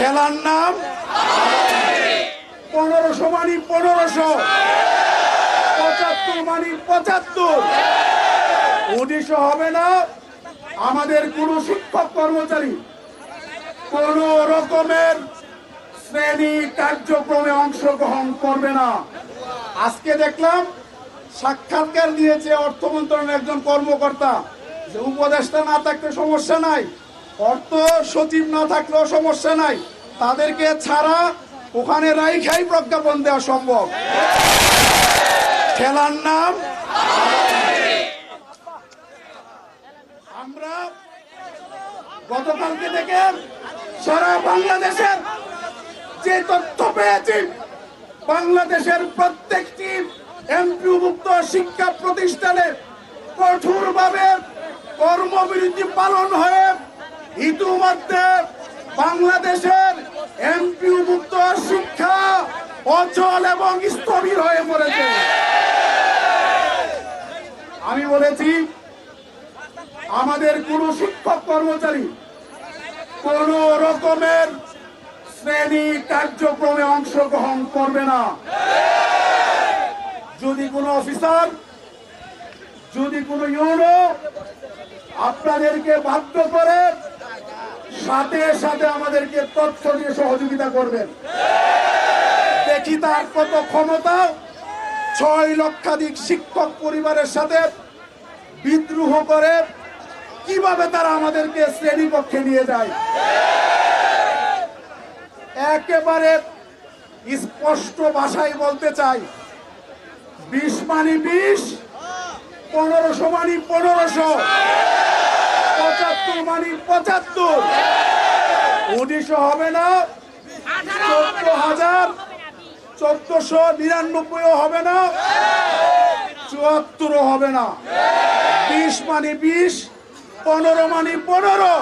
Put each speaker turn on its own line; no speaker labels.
খেলার নাম? পনেরোশো মানি পনেরোশো। পঁচাত্তর মানি পঁচাত্তর। উনিশশো হবে না, আমাদের কোনো শিক্ষক কর্মচারী কোন রকমের শ্রেণি কার্যক্রমে অংশগ্রহণ করবে না। আজকে দেখলাম সাক্ষাৎকার দিয়েছে অর্থ একজন কর্মকর্তা। যে উপদেষ্টা না থাকলে সমস্যা নাই। অর্থ সচিব না থাকলেও সমস্যা নাই। তাদেরকে ছাড়া ওখানে রাইখাই প্রজ্ঞাপন দেওয়া সম্ভব। খেলার নাম আমরা গতকালকে থেকে সারা বাংলাদেশের যে তথ্য পেয়েছি, বাংলাদেশের প্রত্যেকটি এমপিভুক্ত শিক্ষা প্রতিষ্ঠানে কঠোরভাবে কর্মবিরতি পালন হয়ে ইতিমধ্যে বাংলাদেশের এমপিভুক্ত শিক্ষা অচল এবং স্থবির হয়ে পড়েছে। আমি বলেছি, আমাদের কোন শিক্ষক কর্মচারী কোন রকমের শ্রেণি কার্যক্রমে অংশগ্রহণ করবে না। যদি কোনো অফিসার, যদি কোনো ইউনো আপনাদেরকে বাধ্য করে সাথে সাথে আমাদেরকে তথ্য দিয়ে সহযোগিতা করবেন। দেখি তার কত ক্ষমতা। ছয় লক্ষাধিক শিক্ষক পরিবারের সাথে বিদ্রোহ করে কীভাবে তারা আমাদেরকে শ্রেণীকক্ষে নিয়ে যায়। একেবারে স্পষ্ট ভাষায় বলতে চাই, বিশ মানি বিশ, পনেরোশো মানি পনেরোশো পঁচাত্তর মানি পঁচাত্তর উনিশশো হবে না। চোদ্দ হাজার চোদ্দশো নিরানব্বইও হবে না। চুয়াত্তরও হবে না। বিশ মানে বিশ, পনেরো মানে পনেরো।